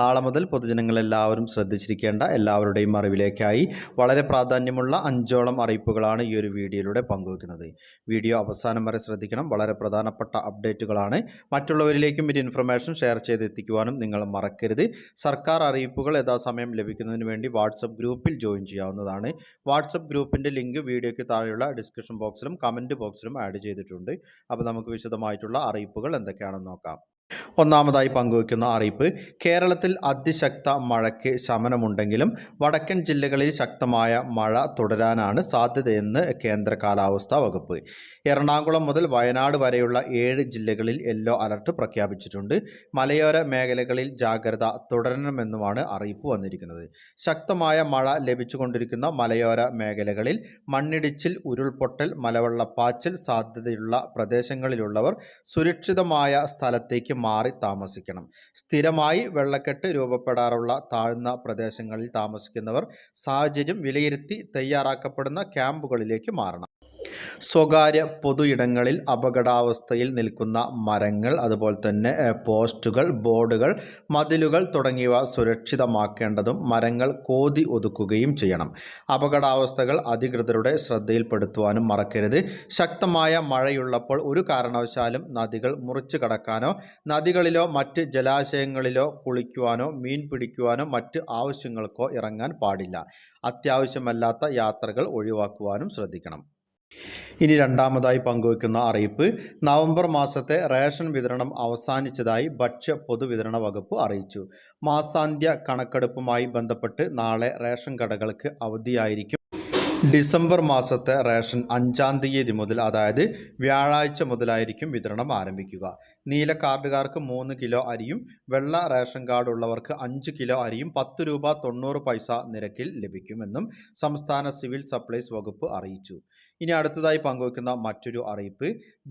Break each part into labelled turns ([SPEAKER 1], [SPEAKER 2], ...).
[SPEAKER 1] നാളെ മുതൽ പൊതുജനങ്ങളെല്ലാവരും ശ്രദ്ധിച്ചിരിക്കേണ്ട എല്ലാവരുടെയും അറിവിലേക്കായി വളരെ പ്രാധാന്യമുള്ള അഞ്ചോളം അറിയിപ്പുകളാണ് ഈ ഒരു വീഡിയോയിലൂടെ പങ്കുവയ്ക്കുന്നത് വീഡിയോ അവസാനം വരെ ശ്രദ്ധിക്കണം. വളരെ പ്രധാനപ്പെട്ട അപ്ഡേറ്റുകളാണ്. മറ്റുള്ളവരിലേക്കും ഒരു ഇൻഫർമേഷൻ ഷെയർ ചെയ്തെത്തിക്കുവാനും നിങ്ങൾ മറക്കരുത്. സർക്കാർ അറിയിപ്പുകൾ യഥാസമയം ലഭിക്കുന്നതിന് വേണ്ടി വാട്സപ്പ് ഗ്രൂപ്പിൽ ജോയിൻ ചെയ്യാവുന്നതാണ്. വാട്സപ്പ് ഗ്രൂപ്പിന്റെ ലിങ്ക് വീഡിയോയ്ക്ക് താഴെയുള്ള ഡിസ്ക്രിപ്ഷൻ ബോക്സിലും കമന്റ് ബോക്സിലും ആഡ് ചെയ്തിട്ടുണ്ട്. അപ്പോൾ നമുക്ക് വിശദമായിട്ടുള്ള അറിയിപ്പുകൾ എന്തൊക്കെയാണെന്ന് നോക്കാം. ഒന്നാമതായി പങ്കുവയ്ക്കുന്ന അറിയിപ്പ് കേരളത്തിൽ അതിശക്ത മഴയ്ക്ക് ശമനമുണ്ടെങ്കിലും വടക്കൻ ജില്ലകളിൽ ശക്തമായ മഴ തുടരാനാണ് സാധ്യതയെന്ന് കേന്ദ്ര കാലാവസ്ഥാ വകുപ്പ്. എറണാകുളം മുതൽ വയനാട് വരെയുള്ള ഏഴ് ജില്ലകളിൽ യെല്ലോ അലർട്ട് പ്രഖ്യാപിച്ചിട്ടുണ്ട്. മലയോര മേഖലകളിൽ ജാഗ്രത തുടരണമെന്നുമാണ് അറിയിപ്പ് വന്നിരിക്കുന്നത്. ശക്തമായ മഴ ലഭിച്ചുകൊണ്ടിരിക്കുന്ന മലയോര മേഖലകളിൽ മണ്ണിടിച്ചിൽ ഉരുൾപൊട്ടൽ മലവെള്ളപ്പാച്ചിൽ സാധ്യതയുള്ള പ്രദേശങ്ങളിലുള്ളവർ സുരക്ഷിതമായ സ്ഥലത്തേക്ക് മാറി താമസിക്കണം. സ്ഥിരമായി വെള്ളക്കെട്ട് രൂപപ്പെടാറുള്ള താഴ്ന്ന പ്രദേശങ്ങളിൽ താമസിക്കുന്നവർ സാഹചര്യം വിലയിരുത്തി തയ്യാറാക്കപ്പെടുന്ന ക്യാമ്പുകളിലേക്ക് മാറണം. സ്വകാര്യ പൊതു ഇടങ്ങളിൽ അപകടാവസ്ഥയിൽ നിൽക്കുന്ന മരങ്ങൾ അതുപോലെ തന്നെ പോസ്റ്റുകൾ ബോർഡുകൾ മതിലുകൾ തുടങ്ങിയവ സുരക്ഷിതമാക്കേണ്ടതും മരങ്ങൾ കോതി ഒതുക്കുകയും ചെയ്യണം. അപകടാവസ്ഥകൾ അധികൃതരുടെ ശ്രദ്ധയിൽപ്പെടുത്തുവാനും മറക്കരുത്. ശക്തമായ മഴയുള്ളപ്പോൾ ഒരു കാരണവശാലും നദികൾ മുറിച്ചു കടക്കാനോ നദികളിലോ മറ്റ് ജലാശയങ്ങളിലോ കുളിക്കുവാനോ മീൻ പിടിക്കുവാനോ മറ്റ് ആവശ്യങ്ങൾക്കോ ഇറങ്ങാൻ പാടില്ല. അത്യാവശ്യമല്ലാത്ത യാത്രകൾ ഒഴിവാക്കുവാനും ശ്രദ്ധിക്കണം. ഇനി രണ്ടാമതായി പങ്കുവയ്ക്കുന്ന അറിയിപ്പ് നവംബർ മാസത്തെ റേഷൻ വിതരണം അവസാനിച്ചതായി ഭക്ഷ്യ പൊതുവിതരണ വകുപ്പ് അറിയിച്ചു. മാസാന്ത്യ കണക്കെടുപ്പുമായി ബന്ധപ്പെട്ട് നാളെ റേഷൻ കടകൾക്ക് അവധിയായിരിക്കും. ഡിസംബർ മാസത്തെ റേഷൻ അഞ്ചാം തീയതി മുതൽ അതായത് വ്യാഴാഴ്ച മുതലായിരിക്കും വിതരണം ആരംഭിക്കുക. നീല കാർഡുകാർക്ക് മൂന്ന് കിലോ അരിയും വെള്ള റേഷൻ കാർഡ് ഉള്ളവർക്ക് അഞ്ച് കിലോ അരിയും പത്ത് രൂപ തൊണ്ണൂറ് പൈസ നിരക്കിൽ ലഭിക്കുമെന്നും സംസ്ഥാന സിവിൽ സപ്ലൈസ് വകുപ്പ് അറിയിച്ചു. ഇനി അടുത്തതായി പങ്കുവെക്കുന്ന മറ്റൊരു അറിയിപ്പ്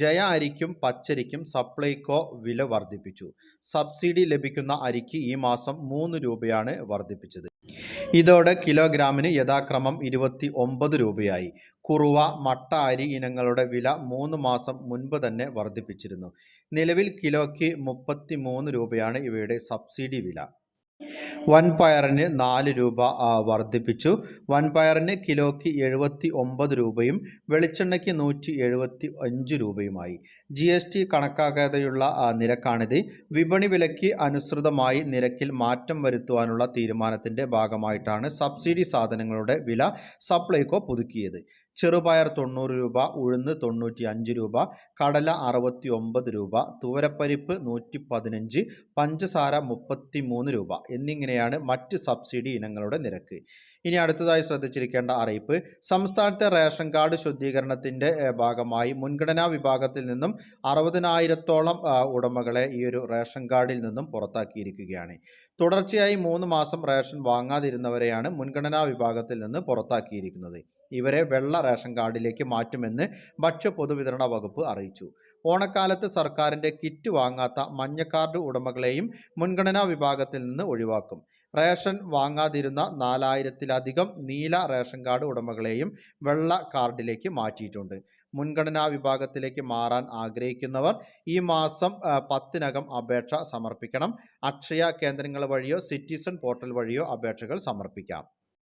[SPEAKER 1] ജയ അരിക്കും പച്ചരിക്കും സപ്ലൈകോ വില വർദ്ധിപ്പിച്ചു. സബ്സിഡി ലഭിക്കുന്ന അരിക്ക് ഈ മാസം മൂന്ന് രൂപയാണ് വർദ്ധിപ്പിച്ചത്. ഇതോടെ കിലോഗ്രാമിന് യഥാക്രമം ഇരുപത്തി ഒമ്പത് രൂപയായി. കുറുവ മട്ട അരി ഇനങ്ങളുടെ വില മൂന്ന് മാസം മുൻപ് തന്നെ വർദ്ധിപ്പിച്ചിരുന്നു. നിലവിൽ കിലോയ്ക്ക് മുപ്പത്തി മൂന്ന് രൂപയാണ് ഇവയുടെ സബ്സിഡി വില. വൻപയറിന് നാല് രൂപ വർദ്ധിപ്പിച്ചു. വൻപയറിന് കിലോയ്ക്ക് എഴുപത്തി ഒമ്പത് രൂപയും വെളിച്ചെണ്ണയ്ക്ക് നൂറ്റി എഴുപത്തി അഞ്ച് രൂപയുമായി. ജി എസ് ടി കണക്കാക്കാതെയുള്ള നിരക്കാണിത്. വിപണി വിലയ്ക്ക് അനുസൃതമായി നിരക്കിൽ മാറ്റം വരുത്തുവാനുള്ള തീരുമാനത്തിന്റെ ഭാഗമായിട്ടാണ് സബ്സിഡി സാധനങ്ങളുടെ വില സപ്ലൈകോ പുതുക്കിയത്. ചെറുപയർ തൊണ്ണൂറ് രൂപ ഉഴുന്ന് തൊണ്ണൂറ്റി അഞ്ച് രൂപ കടല അറുപത്തി ഒമ്പത് രൂപ തുവരപ്പരിപ്പ് നൂറ്റി പതിനഞ്ച് പഞ്ചസാര മുപ്പത്തി മൂന്ന് രൂപ എന്നിങ്ങനെയാണ് മറ്റ് സബ്സിഡി ഇനങ്ങളുടെ നിരക്ക്. ഇനി അടുത്തതായി ശ്രദ്ധിച്ചിരിക്കേണ്ട അറിയിപ്പ്. സംസ്ഥാനത്തെ റേഷൻ കാർഡ് ശുദ്ധീകരണത്തിന്റെ ഭാഗമായി മുൻഗണനാ വിഭാഗത്തിൽ നിന്നും അറുപതിനായിരത്തോളം ഉടമകളെ ഈ ഒരു റേഷൻ കാർഡിൽ നിന്നും പുറത്താക്കിയിരിക്കുകയാണ്. തുടർച്ചയായി മൂന്ന് മാസം റേഷൻ വാങ്ങാതിരുന്നവരെയാണ് മുൻഗണനാ വിഭാഗത്തിൽ നിന്ന് പുറത്താക്കിയിരിക്കുന്നത്. ഇവരെ വെള്ള റേഷൻ കാർഡിലേക്ക് മാറ്റുമെന്ന് ഭക്ഷ്യ പൊതുവിതരണ വകുപ്പ് അറിയിച്ചു. ഓണക്കാലത്ത് സർക്കാരിന്റെ കിറ്റ് വാങ്ങാത്ത മഞ്ഞ കാർഡ് ഉടമകളെയും മുൻഗണനാ വിഭാഗത്തിൽ നിന്ന് ഒഴിവാക്കും. റേഷൻ വാങ്ങാതിരുന്ന നാലായിരത്തിലധികം നീല റേഷൻ കാർഡ് ഉടമകളെയും വെള്ള കാർഡിലേക്ക് മാറ്റിയിട്ടുണ്ട്. മുൻഗണനാ വിഭാഗത്തിലേക്ക് മാറാൻ ആഗ്രഹിക്കുന്നവർ ഈ മാസം പത്തിനകം അപേക്ഷ സമർപ്പിക്കണം. അക്ഷയ കേന്ദ്രങ്ങൾ വഴിയോ സിറ്റിസൺ പോർട്ടൽ വഴിയോ അപേക്ഷകൾ സമർപ്പിക്കാം.